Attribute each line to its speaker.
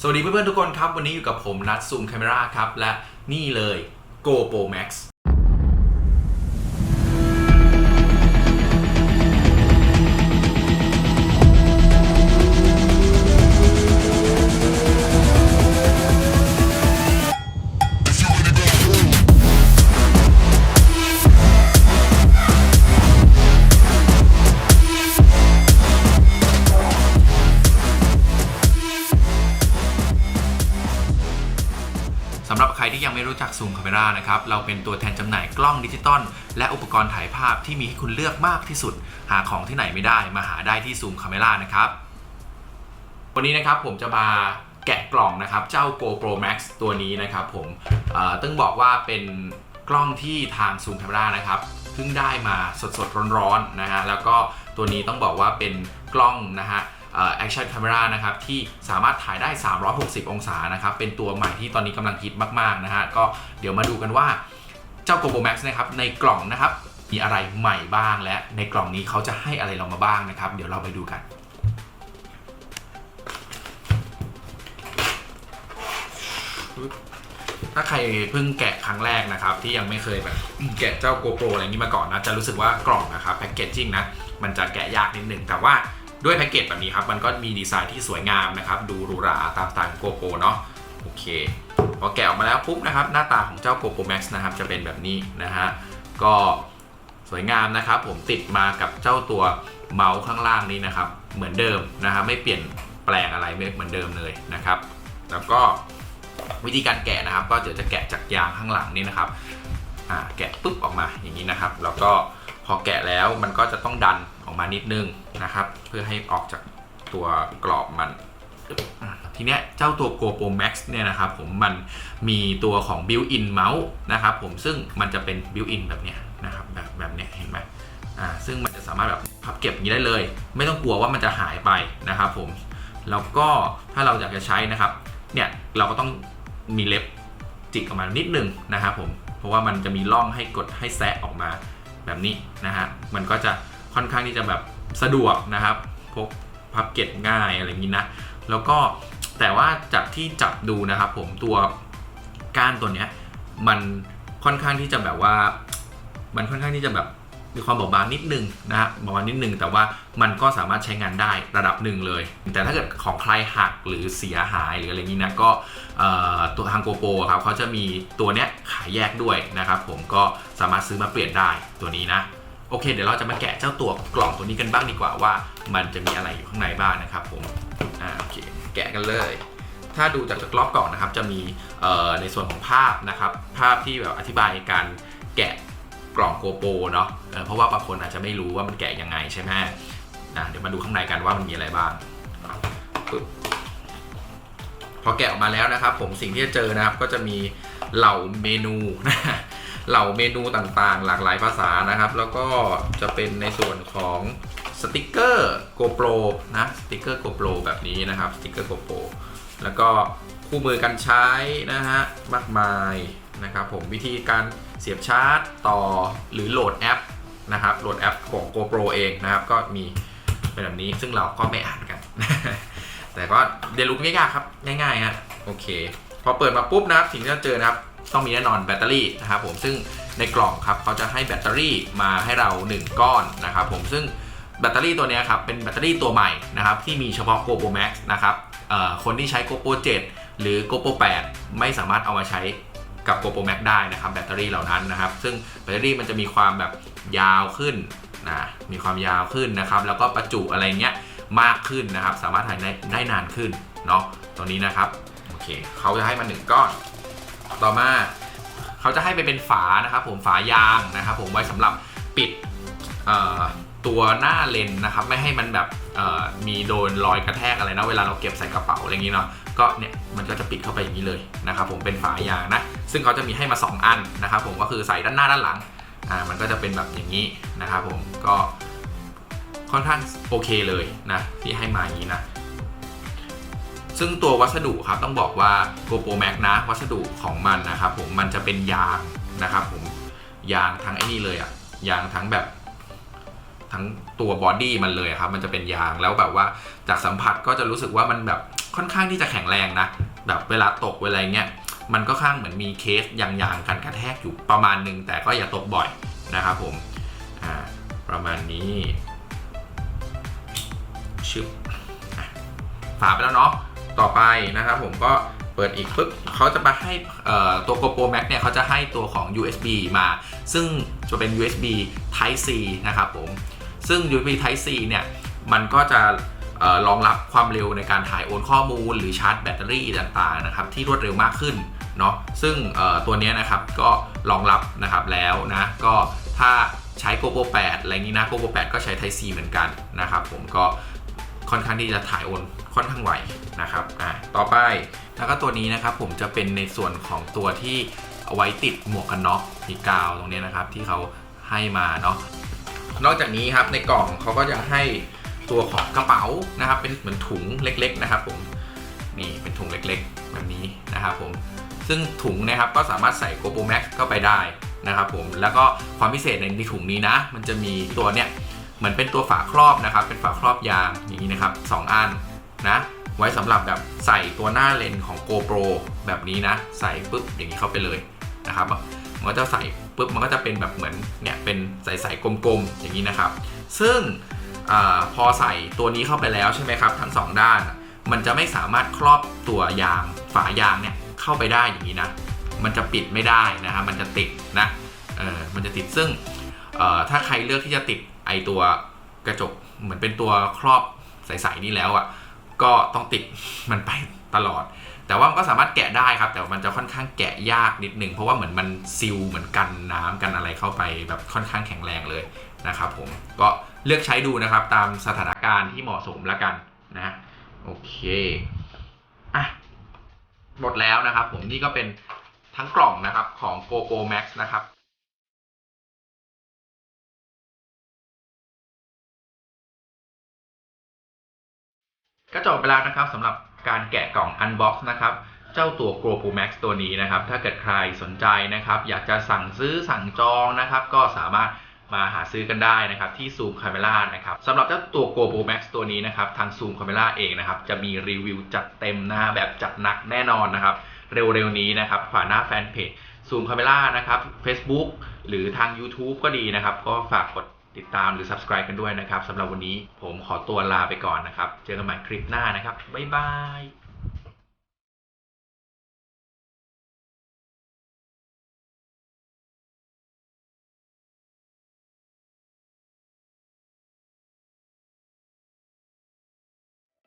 Speaker 1: สวัสดีเพื่อนๆทุกคนครับ วันนี้อยู่กับผมนัดซูมแคม e r a ครับ และนี่เลย GoPro Max ำหรับใครที่ยังไม่รู้จัก Zoom Camera นะครับ เราเป็นตัวแทนจำหน่ายกล้องดิจิตอลและอุปกรณ์ถ่ายภาพที่มีให้คุณเลือกมากที่สุด หาของที่ไหนไม่ได้มาหาได้ที่ Zoom Camera นะครับ วันนี้นะครับผมจะมาแกะกล่องนะครับ เจ้า GoPro Max ตัวนี้นะครับผมต้องบอกว่าเป็นกล้องที่ทาง Zoom Camera นะครับเพิ่งได้มาสดๆร้อนๆนะฮะแล้วก็ตัวนี้ต้องบอกว่าเป็นกล้องนะฮะ แอคชั่น a า e r a นะครับที่สามารถถ่ายได้ 360 องศานะครับเป็นตัวใหม่ที่ตอนนี้กำลังฮิตมากๆนะฮะก็เดี๋ยวมาดูกันว่าเจ้า GoPro Max นะครับในกล่องนะครับมีอะไรใหม่บ้างและในกล่องนี้เขาจะให้อะไรเรามาบ้างนะครับ เดี๋ยวเราไปดูกันถ้าใครเพิ่งแกะครั้งแรกนะครับ ที่ยังไม่เคยแบบแกะเจ้า GoPro อะไรนี้มาก่อนนะ จะรู้สึกว่ากล่องนะครับแพ็กเกจจิ้งนะ มันจะแกะยากนิดนึงแต่ว่า ด้วยแพ็กเกจแบบนี้ครับมันก็มีดีไซน์ที่สวยงามนะครับ ดูหรูหราตามสไตล์ GoPro เนาะโอเคพอแกะออกมาแล้วปุ๊บนะครับหน้าตาของเจ้า GoPro Max นะครับจะเป็นแบบนี้นะฮะก็สวยงามนะครับ ผมติดมากับเจ้าตัวเมาส์ข้างล่างนี้นะครับ เหมือนเดิมนะครับไม่เปลี่ยนแปลงอะไรเหมือนเดิมเลยนะครับ แล้วก็วิธีการแกะนะครับ ก็เดี๋ยวจะแกะจากยางข้างหลังนี่นะครับอ่าแกะปุ๊บออกมาอย่างนี้นะครับ แล้วก็พอแกะแล้วมันก็จะต้องดัน มานิดนึงนะครับ เพื่อให้ออกจากตัวกรอบมัน ทีเนี้ยเจ้าตัว GoPro Max เนี่ยนะครับผมมันมีตัวของ built-in mouse นะครับผมซึ่งมันจะเป็น built-in แบบเนี้ยนะครับแบบแบบเนี้ยเห็นไหมอ่าซึ่งมันจะสามารถแบบพับเก็บอย่างนี้ได้เลย ไม่ต้องกลัวว่ามันจะหายไปนะครับผมแล้วก็ถ้าเราอยากจะใช้นะครับเนี่ยเราก็ต้องมีเล็บจิกออกมานิดนึงนะครับผมเพราะว่ามันจะมีร่องให้กดให้แซะออกมาแบบนี้นะฮะมันก็จะ ค่อนข้างที่จะแบบสะดวกนะครับพกพับเก็บง่ายอะไรอย่างนี้นะแล้วก็แต่ว่าจากที่จับดูนะครับผมตัวก้านตัวเนี้ยมันค่อนข้างที่จะแบบว่า มันค่อนข้างที่จะแบบมีความบอบบางนิดนึงนะฮะบอบบางนิดนึง แต่ว่ามันก็สามารถใช้งานได้ระดับหนึ่งเลย แต่ถ้าเกิดของใครหักหรือเสียหายหรืออะไรนี้นะก็ตัวทางโกโปรครับเขาจะมีตัวเนี้ยขายแยกด้วยนะครับผมก็สามารถซื้อมาเปลี่ยนได้ตัวนี้นะ โอเค เดี๋ยวเราจะมาแกะเจ้าตัวกล่องตัวนี้กันบ้างดีกว่าว่า มันจะมีอะไรอยู่ข้างในบ้างนะครับผมอ่าโอเคแกะกันเลย ถ้าดูจากรอบกล่องนะครับ จะมีในส่วนของภาพนะครับ ภาพที่แบบอธิบายการแกะกล่องโกโปรเนาะเเพราะว่าบางคนอาจจะไม่รู้ว่ามันแกะยังไงใช่ไหมนะเดี๋ยวมาดูข้างในกันว่ามันมีอะไรบ้างปึ๊บพอแกะออกมาแล้วนะครับ ผมสิ่งที่จะเจอนะครับก็จะมีเหล่าเมนูนะ เหล่าเมนูต่างๆ หลากหลายภาษานะครับ แล้วก็จะเป็นในส่วนของสติกเกอร์ GoPro นะสติกเกอร์ GoPro แบบนี้นะครับสติกเกอร์ GoPro แล้วก็คู่มือการใช้นะฮะมากมายนะครับผมวิธีการเสียบชาร์จต่อหรือโหลดแอปนะครับโหลดแอปของ GoPro เองนะครับ ก็มีเป็นแบบนี้ซึ่งเราก็ไม่อ่านกัน แต่ก็เรียนรู้ง่ายๆครับ ง่ายๆฮะโอเค พอเปิดมาปุ๊บนะครับสิ่งที่เราเจอนะครับ ต้องมีแน่นอนแบตเตอรี่นะครับผมซึ่งในกล่องครับเขาจะให้แบตเตอรี่มาให้เรา 1 ก้อนนะครับผมซึ่งแบตเตอรี่ตัวนี้ครับเป็นแบตเตอรี่ตัวใหม่นะครับที่มีเฉพาะ GoPro Max นะครับคนที่ใช้ GoPro 7 หรือ GoPro 8 ไม่สามารถเอามาใช้กับ GoPro Max ได้นะครับแบตเตอรี่เหล่านั้นนะครับ ซึ่งแบตเตอรี่มันจะมีความแบบยาวขึ้นนะมีความยาวขึ้นนะครับ แล้วก็ประจุอะไรเงี้ยมากขึ้นนะครับ สามารถถ่ายได้ได้นานขึ้นเนาะตัวนี้นะครับโอเคเขาจะให้มาหนึ่งก้อน ต่อมาเขาจะให้ไปเป็นฝานะครับผมฝายางนะครับผมไว้สำหรับปิดตัวหน้าเลนนะครับไม่ให้มันแบบมีโดนรอยกระแทกอะไรนะเวลาเราเก็บใส่กระเป๋าอะไรอย่างนี้เนาะก็เนี่ยมันก็จะปิดเข้าไปอย่างนี้เลยนะครับผมเป็นฝายางนะซึ่งเขาจะมีให้มา 2 อันนะครับผมก็คือใส่ด้านหน้าด้านหลังอ่ามันก็จะเป็นแบบอย่างนี้นะครับผมก็ค่อนข้างโอเคเลยนะที่ให้มาอย่างนี้นะ ซึ่งตัววัสดุครับต้องบอกว่า GoPro Max นะ วัสดุของมันนะครับผมมันจะเป็นยางนะครับผมยางทั้งไอ้นี่เลยอะยางทั้งแบบทั้งตัวบอดี้มันเลยครับ มันจะเป็นยางแล้วแบบว่าจากสัมผัสก็จะรู้สึกว่ามันแบบค่อนข้างที่จะแข็งแรงนะ แบบเวลาตกเวลาเงี้ยมันก็ข้างเหมือนมีเคสยางๆกันกระแทกอยู่ประมาณนึง แต่ก็อย่าตกบ่อยนะครับผมอ่าประมาณนี้ชึบฝาไปแล้วเนาะ ต่อไปนะครับผมก็เปิดอีกปุ๊บเขาจะมาให้ตัว GoPro Max เนี่ยเขาจะให้ตัวของ USB มา ซึ่งจะเป็น USB Type C นะครับผม ซึ่ง USB Type C เนี่ยมันก็จะเอ่อรองรับความเร็วในการถ่ายโอนข้อมูล หรือชาร์จแบตเตอรี่ต่างๆนะครับที่รวดเร็วมากขึ้นเนาะซึ่งตัวนี้นะครับก็รองรับนะครับแล้วนะก็ถ้าใช้ GoPro 8 อะไรนี้นะ GoPro 8 ก็ใช้ Type C เหมือนกันนะครับผมก็ค่อนข้างที่จะถ่ายโอน ค่อนข้างไวนะครับอะต่อไปแล้วก็ตัวนี้นะครับผมจะเป็นในส่วนของตัวที่เอาไว้ติดหมวกกันน็อกมีกาวตรงนี้นะครับที่เขาให้มาเนาะนอกจากนี้ครับในกล่องเขาก็จะให้ตัวของกระเป๋านะครับ เป็นเหมือนถุงเล็ก ๆ นะครับผมนี่เป็นถุงเล็กๆ แบบนี้นะครับผมซึ่งถุงนะครับก็สามารถใส่ GoPro Max เข้าไปได้นะครับผมแล้วก็ความพิเศษในถุงนี้นะ มันจะมีตัวเนี้ยเหมือนเป็นตัวฝาครอบนะครับ เป็นฝาครอบยางอย่างนี้นะครับสองอัน นะไว้สำหรับแบบใส่ตัวหน้าเลนของ GoPro แบบนี้นะ ใส่ปุ๊บอย่างนี้เข้าไปเลยนะครับมันก็จะใส่ปุ๊บมันก็จะเป็นแบบเหมือนเนี่ยเป็นใสๆกลมๆอย่างนี้นะครับ ซึ่งอพอใส่ตัวนี้เข้าไปแล้วใช่ไหมครับ ทั้งสองด้าน มันจะไม่สามารถครอบตัวยางฝายางเนี่ยเข้าไปได้อย่างนี้นะ มันจะปิดไม่ได้นะครับมันจะติดนะเออมันจะติดซึ่งถ้าใครเลือกที่จะติดไอตัวกระจกเหมือนเป็นตัวครอบใสๆนี่แล้วอะ ก็ต้องติดมันไปตลอด แต่ว่ามันก็สามารถแกะได้ครับ แต่มันจะค่อนข้างแกะยากนิดนึงเพราะว่าเหมือนมันซิลเหมือนกันน้ำกันอะไรเข้าไปแบบค่อนข้างแข็งแรงเลยนะครับผมก็เลือกใช้ดูนะครับตามสถานการณ์ที่เหมาะสมแล้วกันนะโอเคอะหมดแล้วนะครับผมนี่ก็เป็นทั้งกล่องนะครับของ GoPro Max นะครับ ก็จบไปแล้วนะครับสำหรับการแกะกล่อง Unbox นะครับ เจ้าตัว GoPro Max ตัวนี้นะครับ ถ้าเกิดใครสนใจนะครับ อยากจะสั่งซื้อสั่งจองนะครับ ก็สามารถมาหาซื้อกันได้นะครับ ที่ Zoom Camera นะครับสำหรับเจ้าตัว GoPro Max ตัวนี้นะครับ ทาง Zoom Camera เองนะครับ จะมีรีวิวจัดเต็มนะฮะแบบจัดหนักแน่นอนนะครับ เร็วๆนี้นะครับผ่านหน้าแฟนเพจ Zoom Camera นะครับ Facebook หรือทาง YouTube ก็ดีนะครับ ก็ฝากกด ติดตามหรือ subscribe กันด้วยนะครับสำหรับวันนี้ผมขอตัวลาไปก่อนนะครับ เจอกันใหม่คลิปหน้านะครับ บ๊ายบาย